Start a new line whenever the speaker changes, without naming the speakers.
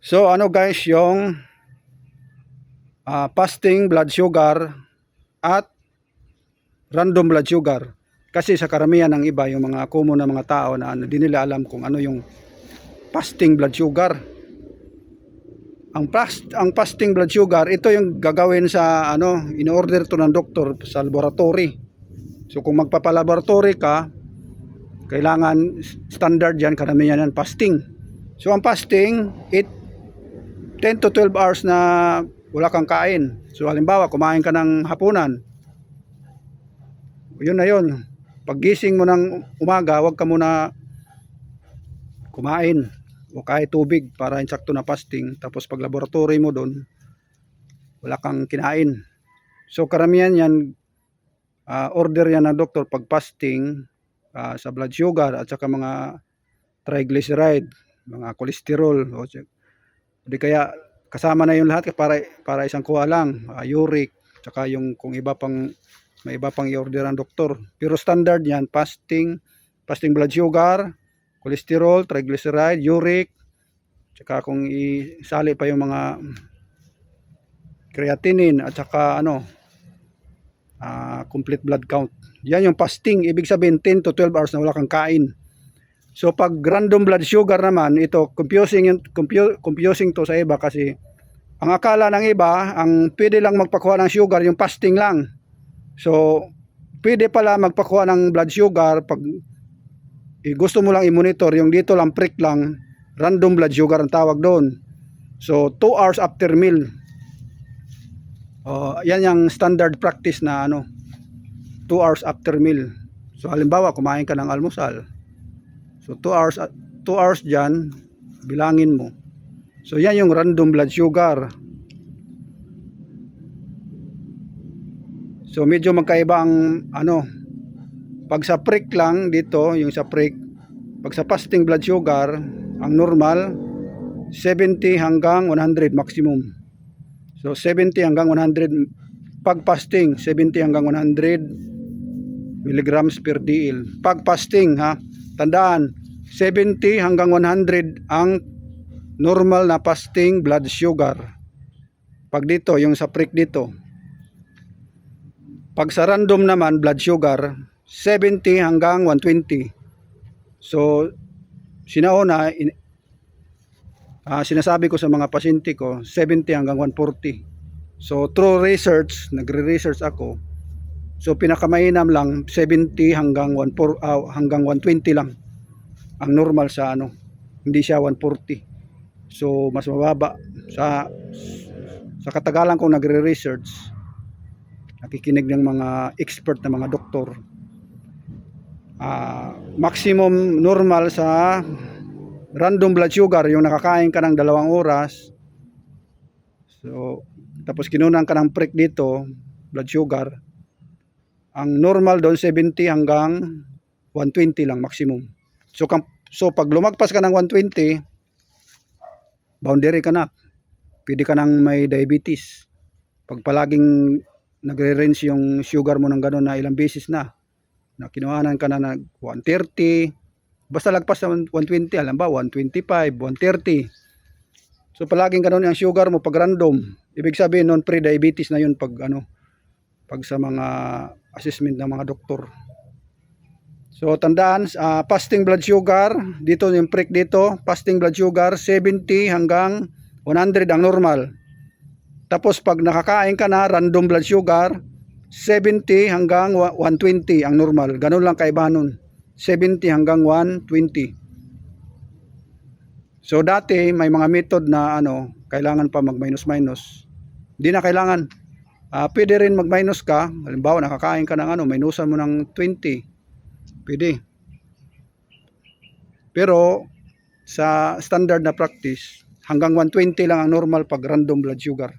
So ano guys yung ah, fasting blood sugar at random blood sugar. Kasi sa karamihan ng iba yung mga common na mga tao na ano, di nila alam kung ano yung fasting blood sugar. Ang fast, ang fasting blood sugar, ito yung gagawin sa ano, in-order to ng doktor sa laboratory. So kung magpapalaboratory ka, kailangan standard yan, karamihan yan, fasting. So ang fasting, it 10 to 12 hours na wala kang kain. So halimbawa, kumain ka ng hapunan. Yun na yun. Paggising mo ng umaga, wag ka muna kumain o kahit tubig para insakto na fasting. Tapos pag laboratory mo doon, wala kang kinain. So karamihan yan, ah, order yan ng doktor pag fasting ah, sa blood sugar at saka mga triglyceride, mga cholesterol o di kaya kasama na yung lahat para para isang kuha lang, ah, uric, tsaka yung kung iba pang may iba pang i-order ang doktor. Pero standard yan, fasting, fasting blood sugar, cholesterol, triglyceride, uric, tsaka kung isali pa yung mga creatinine at saka ano, ah, complete blood count. Yan yung fasting, ibig sabihin 10 to 12 hours na wala kang kain. So pag random blood sugar naman, ito confusing yung confu- confusing to sa iba kasi ang akala ng iba, ang pwede lang magpakuha ng sugar yung fasting lang. So pwede pala magpakuha ng blood sugar pag eh, gusto mo lang i-monitor yung dito lang prick lang, random blood sugar ang tawag doon. So 2 hours after meal. Oh, yan yung standard practice na ano 2 hours after meal. So halimbawa kumain ka ng almusal. So 2 hours 2 hours diyan bilangin mo. So yan yung random blood sugar. So medyo magkaiba ang ano pag sa prick lang dito, yung sa prick, pag sa fasting blood sugar, ang normal 70 hanggang 100 maximum. So 70 hanggang 100 pag fasting, 70 hanggang 100 milligrams per DL. Pag fasting ha, tandaan 70 hanggang 100 ang normal na fasting blood sugar. Pag dito, yung sa prick dito. Pag sa random naman blood sugar, 70 hanggang 120. So, sinauna, in, ah, sinasabi ko sa mga pasyente ko, 70 hanggang 140. So, through research, nagre-research ako, so pinakamainam lang 70 hanggang 14, ah, hanggang 120 lang ang normal sa ano, hindi siya 140. So, mas mababa. Sa sa katagalan kong nagre-research, nakikinig ng mga expert na mga doktor, ah, maximum normal sa random blood sugar yung nakakain ka ng dalawang oras. So tapos kinunan ka ng prick dito blood sugar ang normal doon 70 hanggang 120 lang maximum so, so pag lumagpas ka ng 120 boundary ka na. Pwede ka nang may diabetes. Pag palaging nagre-range yung sugar mo ng gano'n na ilang beses na na kinuhanan ka na ng 130 basta lagpas sa 120 alam ba 125 130 so palaging ganun ang sugar mo pag random. Ibig sabihin non pre-diabetes na yun pag ano pag sa mga assessment ng mga doktor so tandaan ah, fasting blood sugar dito yung prick dito fasting blood sugar 70 hanggang 100 ang normal tapos pag nakakain ka na random blood sugar 70 hanggang wa- 120 ang normal. Ganun lang kaiba nun. 70 hanggang 120. So dati may mga method na ano, kailangan pa mag minus minus. Hindi na kailangan. Ah, pwede rin mag minus ka. Halimbawa nakakain ka ng ano, minusan mo ng 20. Pwede. Pero sa standard na practice, hanggang 120 lang ang normal pag random blood sugar.